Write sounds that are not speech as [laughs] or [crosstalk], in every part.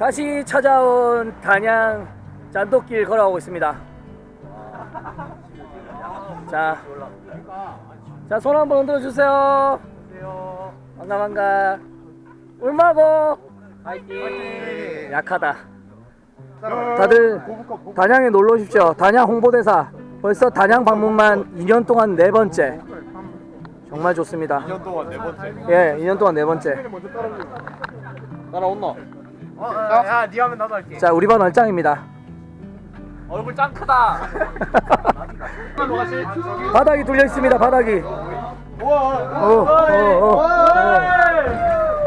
다시 찾아온 단양 잔도길 걸어가고 있습니다. 자, 자, 손 한번 흔들어 주세요. 반가, 반가. 울마고. 파이팅! 약하다. 다들 단양에 놀러 오십시오. 단양 홍보대사. 벌써 단양 방문만 2년 동안 네 번째. 정말 좋습니다. 2년 동안 네 번째. 예, 2년 동안 네 번째. 따라온너? 어, 야, 니 하면 나도 할게. 자, 우리 반 얼짱입니다. 얼굴 짱 크다. [laughs] 바닥이 뚫려 있습니다. 바닥이. 어, 어, 어, 어.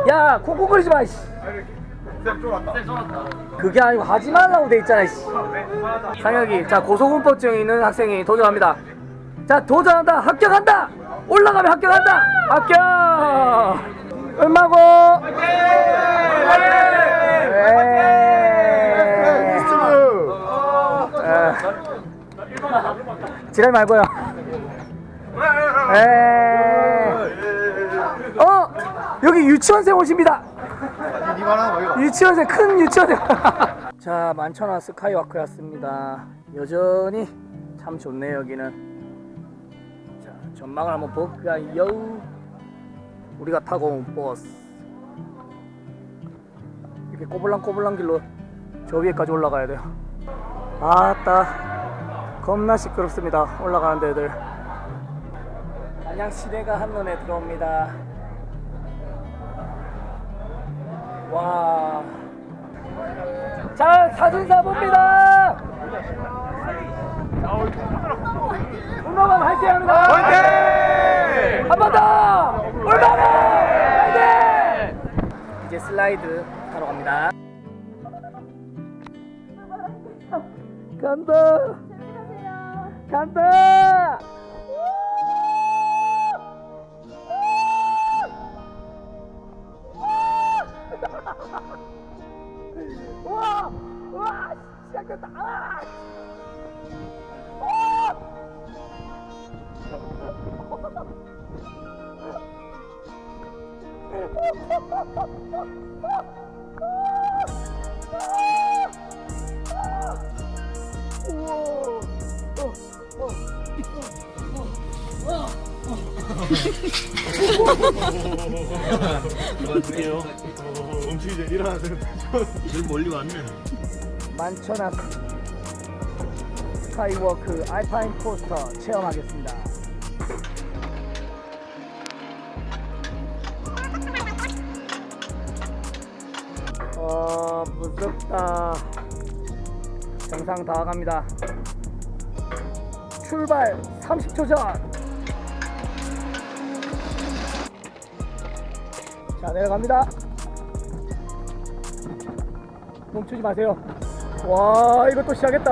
야, 콩콩거리지 마. 씨. 그게 아니고 하지 말라고 돼 있잖아. 씨. 상혁이, 자 고소공포증 있는 학생이 도전합니다. 자 도전한다. 합격한다. 올라가면 합격한다. 합격. 얼마고? 에. 지랄 말고요. 에. 어 여기 유치원생 오십니다. 유치원생 큰 유치원생. [laughs] 자 만천하 스카이와크였습니다. 여전히 참 좋네요 여기는. 자 전망을 한번 볼까요? 우리가 타고 온 버스. 이렇게 꼬불랑꼬불랑 길로 저 위에까지 올라가야 돼요. 아따 겁나 시끄럽습니다 올라가는 데들 안양 시내가 한눈에 들어옵니다 와. 자, 사진사 봅니다. 운동만 화이팅 합니다. 화이팅! 한 번 더! 얼마나! 화이팅! 이제 슬라이드 타러 갑니다. 간다! 간다! 와! 와! 시작했다! 아! 아! 음식이 이제 일어나세요. 늘 멀리 왔네. 만천하 스카이워크 알파인 코스터 체험하겠습니다. 어 무섭다. 정상 다 갑니다. 출발 30초 전. 자 내려갑니다. 멈추지 마세요. 와, 또 시작했다.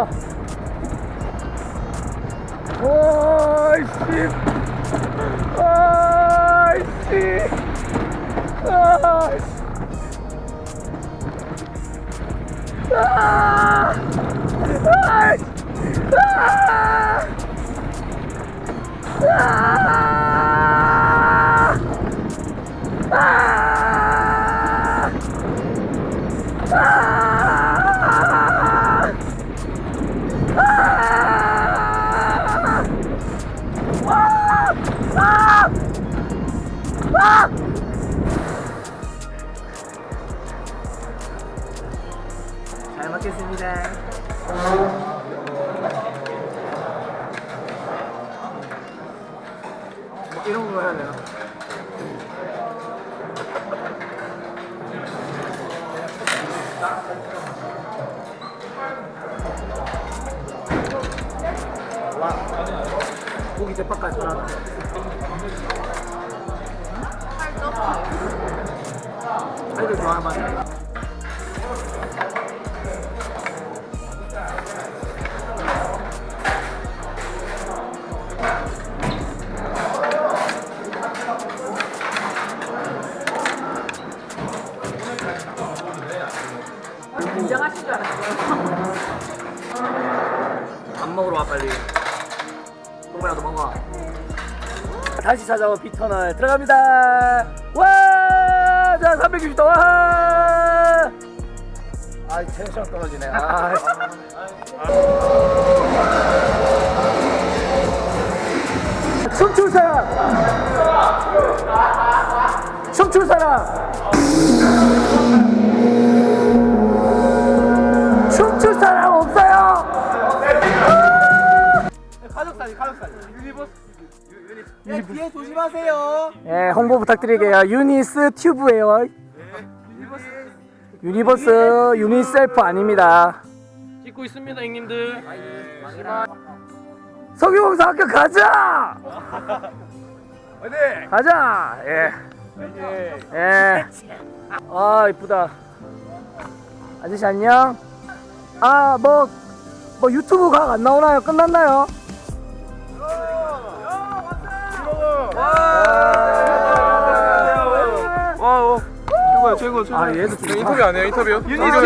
와, 이씨. 아, 이씨. 아, 이씨. 아, 아, 이씨. 잘 먹겠습니다. 고기 대파까지 하나. 다시 찾아온 비터널 들어갑니다. 와, 자 360도 와. 아 텐션 떨어지네. 아. 춤출 사람. 춤출 사람. 조심하세요 예, 홍보 부탁드릴게요. 유니스 튜브예요. 유니버스 유니셀프 아닙니다. 찍고 있습니다, 형님들. 석유공사 학교 가자. 가자. 예. 예. 아 이쁘다. 아저씨 안녕. 아 뭐 뭐 유튜브 각 안 나오나요? 끝났나요? 최고 최고 아 얘도 좀 인터뷰 안 해요 인터뷰? 유니스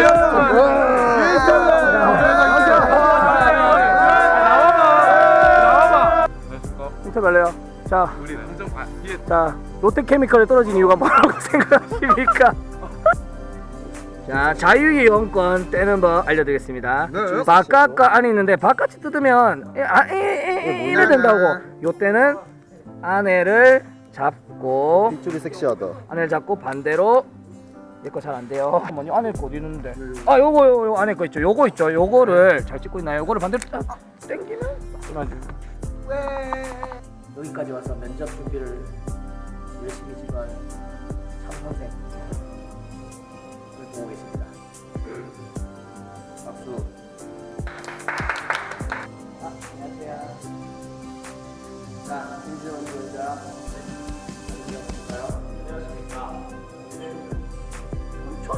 인터뷰 할래요? 자, 우리 바 뒤에 자 롯데케미컬에 떨어진 이유가 뭐라고 [laughs] 생각하십니까? 자 자유이용권 떼는 법 알려드리겠습니다. 네. 바깥과 안에 있는데 바깥이 뜯으면 이- 아, 이- 이- 이- 이래 된다고. 요 때는 안에를 잡고 이쪽이 섹시하다. 안에를 잡고 반대로 내 거 잘 안 돼요. 잠깐만요. 안에 거 어디 있는데? 아 요거 요, 요 안에 거 있죠. 요거 있죠. 요거를 잘 찍고 있나요? 요거를 반대로 딱 당기면 끝나죠. 여기까지 와서 면접 준비를 열심히 지금 참선생 보고 계십니다. 박수.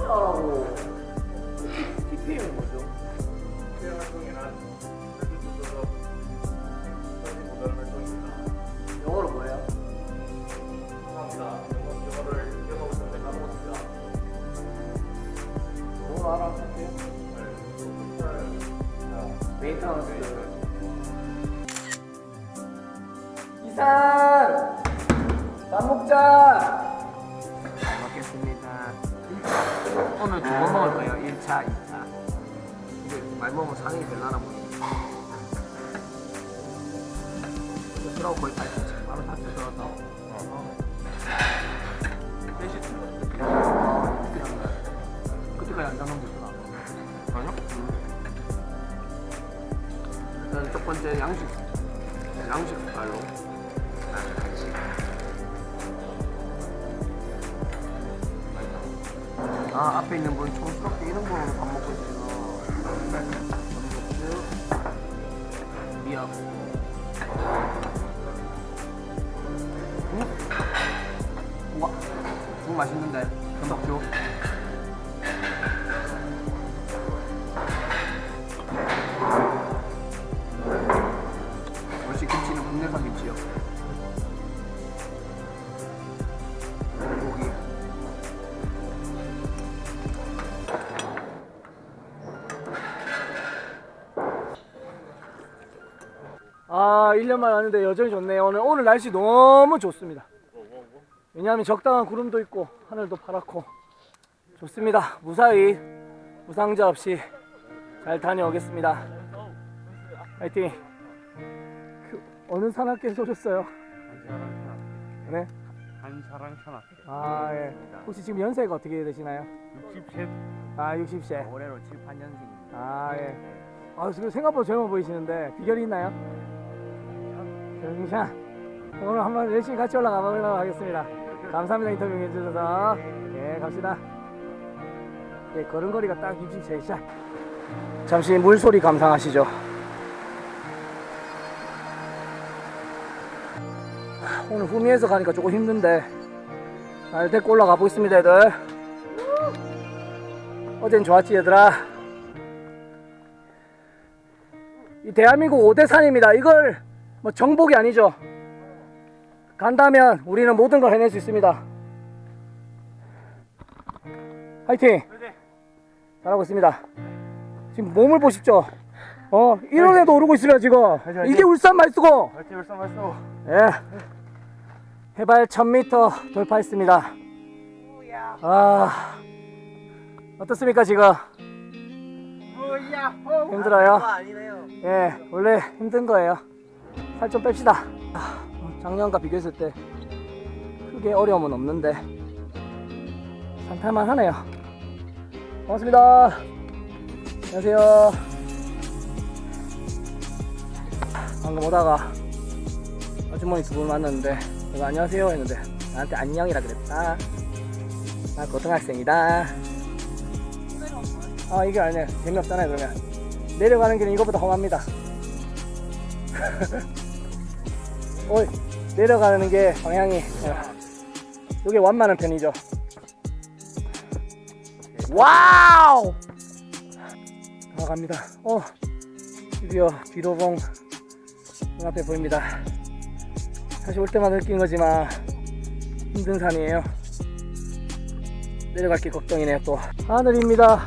천하라고 일단 첫 번째 양식. 양식 스타일로. 아, 간식. 아 앞에 있는 분이 촌스럽게 이런 거로 밥 먹고 있어 1년만 왔는데 여전히 좋네요. 오늘, 오늘 날씨 너무 좋습니다. 왜냐하면 적당한 구름도 있고, 하늘도 파랗고, 좋습니다. 무사히, 부상자 없이 잘 다녀오겠습니다. 화이팅! 그, 어느 산악회에서 오셨어요? 네? 한사랑 천하 아, 예. 혹시 지금 연세가 어떻게 되시나요? 60세 아, 60세. 올해로 7, 8년생입니다 아, 예. 아, 지금 생각보다 젊어 보이시는데, 비결이 있나요? 경샷. 오늘 한번 열심히 같이 올라가 보려고 하겠습니다. 감사합니다. 인터뷰 해주셔서. 예, 갑시다. 예, 걸음걸이가 딱 63샷. 잠시 물소리 감상하시죠. 하, 오늘 후미에서 가니까 조금 힘든데, 잘 데리고 올라가 보겠습니다, 애들. 어젠 좋았지, 얘들아. 이 대한민국 5대 산입니다. 이걸 뭐 정복이 아니죠. 간다면 우리는 모든 걸 해낼 수 있습니다. 화이팅! 잘하고 있습니다. 지금 몸을 보십시오. 어, 1원에도 오르고 있습니다, 지금. 이게 울산 말쓰고. 화이팅 울산 말씀 예. 해발 1000m 돌파했습니다. 아, 어떻습니까, 지금? 힘들어요? 예, 원래 힘든 거예요. 살 좀 뺍시다. 아, 작년과 비교했을 때 크게 어려움은 없는데 산탈만 하네요. 고맙습니다. 안녕하세요. 방금 오다가 아주머니 두 분 만났는데 내가 안녕하세요 했는데 나한테 안녕이라 그랬다. 나 고등학생이다. 아 이게 아니에요. 재미없잖아요 그러면. 내려가는 길은 이것보다 험합니다. [laughs] 오 내려가는 게 방향이 이게 완만한 편이죠. 와우! 나갑니다. 어 드디어 비로봉 눈앞에 보입니다. 다시 올 때마다 느낀 거지만 힘든 산이에요. 내려갈 게 걱정이네요 또 하늘입니다.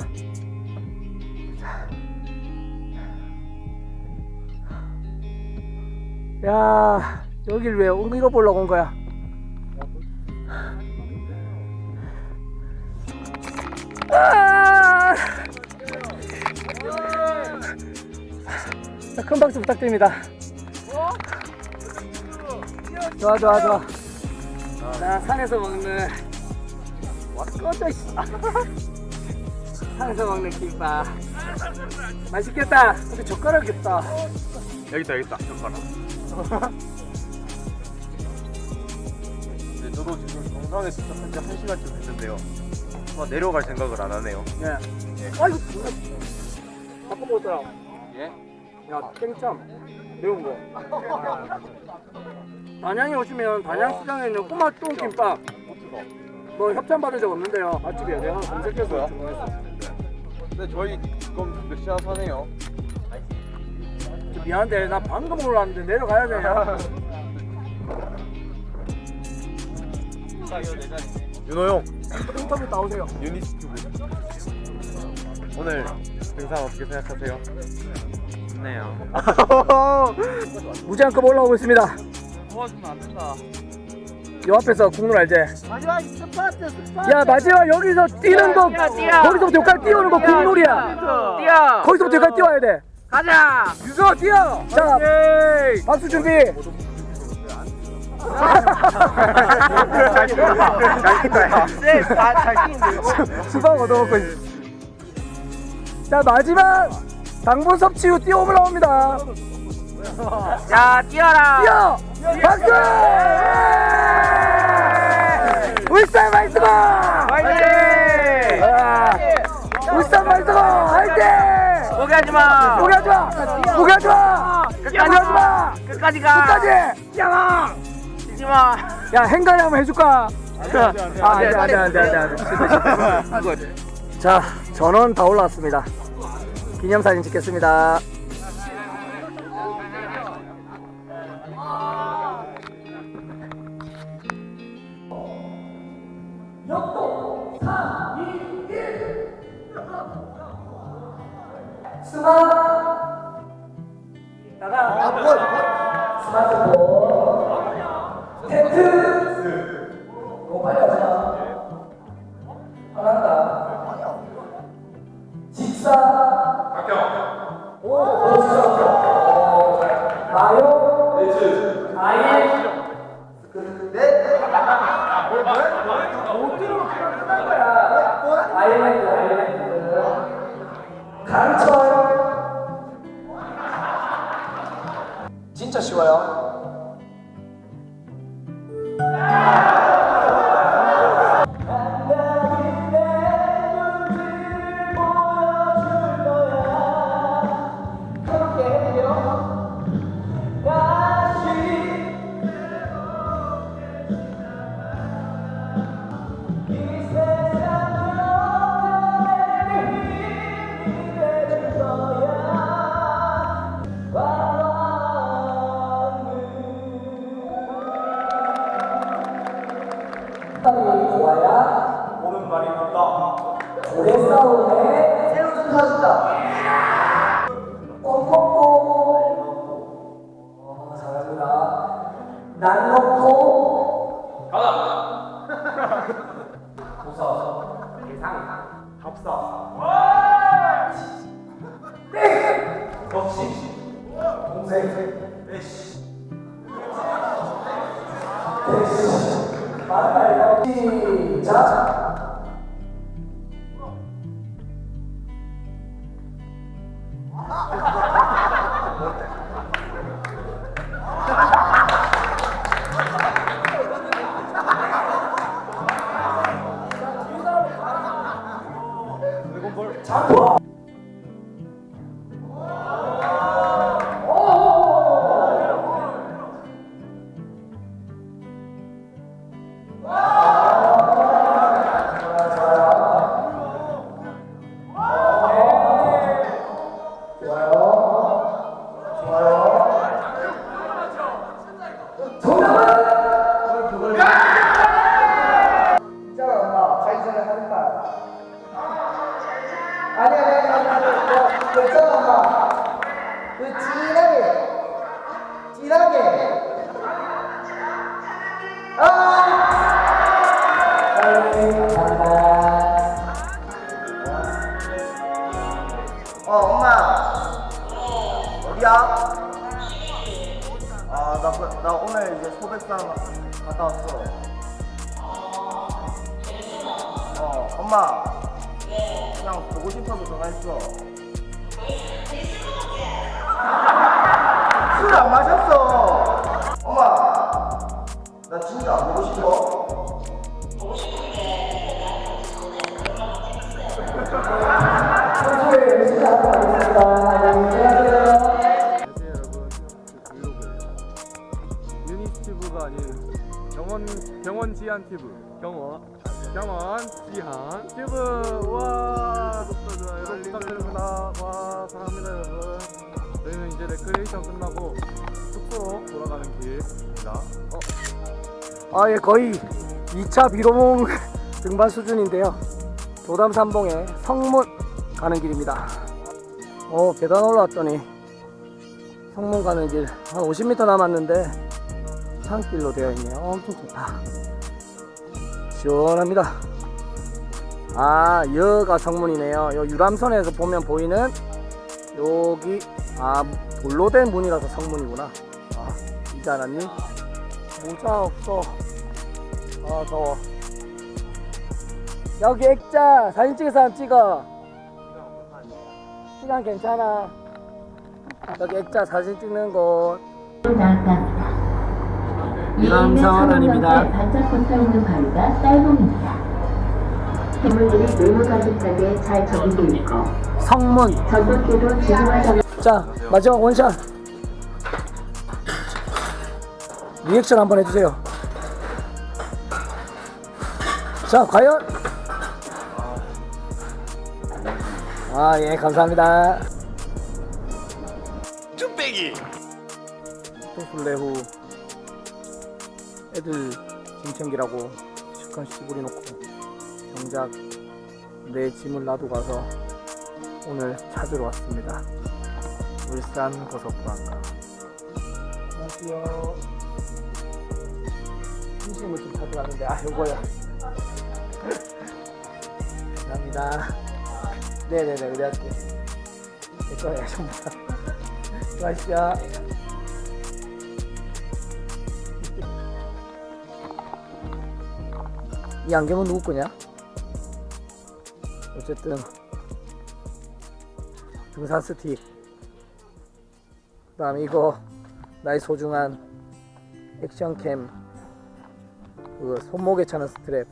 야 여길 왜 이거 보려고 온 거야? 아! 자, 큰 박수 부탁드립니다. 좋아 좋아 좋아. 자 산에서 먹는 와 꺼져 씨. 산에서 먹는 김밥 맛있겠다. 근데 젓가락 없다. 여기 있다 여기 있다 젓가락 [laughs] 네, 저도 지금 정상에서 현재 한 시간쯤 됐는데요 아마 내려갈 생각을 안 하네요 네. 아 이거 뭐야? 바꿔 먹었더라. 예? 야 땡참 매운 거. 단양에 오시면 단양 시장에 있는 꼬마 똥 김밥 뭐 협찬 받은 적 없는데요. 맛집이에요. 내가 검색해서 주문했어. 근데 저희 지금 몇 시간 사네요 좀 미안한데 나 방금 올라왔는데 내려가야 돼요. [laughs] 윤호 형 인터뷰 나오세요. 유니스튜브 오늘 등산 어떻게 생각하세요? 좋네요 [laughs] 무제한급 올라오고 있습니다. 도와주면 안 된다. 요 앞에서 국룰 알지? 마지막 스파트 스파트. 야 마지막 여기서 뛰는 거 거기서부터 여기까지 뛰어오는 거 국룰이야. 뛰어. 거기서부터 여기까지 뛰어야 돼. 가자. 유서 뛰어. 자 박수 준비. 수박 얻어먹고 있어. 자 마지막 당분 섭취 후 뛰어 올라옵니다. 야 뛰어라. 뛰어! 박수! 울산 마이스고! 화이팅. 아, 울산 마이스고 화이팅! 포기하지 마. 포기하지 마! 포기하지 마! 포기하지 마! 끝까지 가. 끝까지! 야마! 뛰지 마. 야 행가리 한번 해줄까? 아, 안돼 안돼 안돼 안돼 안돼 자 전원 다 올라왔습니다. 기념사진 찍겠습니다. 아일 랜드 자. 400달 갔다 왔어. 어, 엄마. 그냥 보고 싶어서 전화했어. 술 안 마셨어. 엄마. 나 진짜 안 보고 싶어. 보고 싶은데, 나한테 전화해서 얼마나 찍었어요. 경원 경원 지한 튜브. 경원. 경원 지한 튜브. 와 좋아요. 부탁드립니다. 와 사랑합니다 여러분. 저희는 이제 레크레이션 끝나고 숙소로 돌아가는 길입니다. 어, 아, 예, 거의 2차 비로몽 [laughs] 등반 수준인데요. 도담 삼봉에 성문 가는 길입니다. 어, 계단 올라왔더니 성문 가는 길. 한 50m 남았는데 산길로 되어 있네요. 엄청 좋다. 시원합니다. 아, 여가 성문이네요. 요 유람선에서 보면 보이는 여기 아 돌로 된 문이라서 성문이구나. 아, 이제 알았니? 모자 없어. 아 더워. 여기 액자 사진 찍을 사람 찍어. 시간 괜찮아. 여기 액자 사진 찍는 곳. 반짝 붙어 있는 바위가 네모 잘 적용돼 있고 성문. 자 마지막 원샷. 리액션 한번 해주세요. 자 과연. 아 예 감사합니다. 또 술래 후 애들 짐 챙기라고 실컷 시부리 놓고 정작 내 짐을 놔두고 가서 오늘 찾으러 왔습니다. 울산 고속관가. 안녕하세요. 심심을 좀 찾으러 왔는데 아 요거야. 감사합니다. [laughs] 네네네 우리 할게. 내 거야 전부 다. 수고하십시오. 이 안경은 누구 거냐? 어쨌든. 등산 스틱. 그 다음에 이거 나의 소중한 액션캠. 그 손목에 차는 스트랩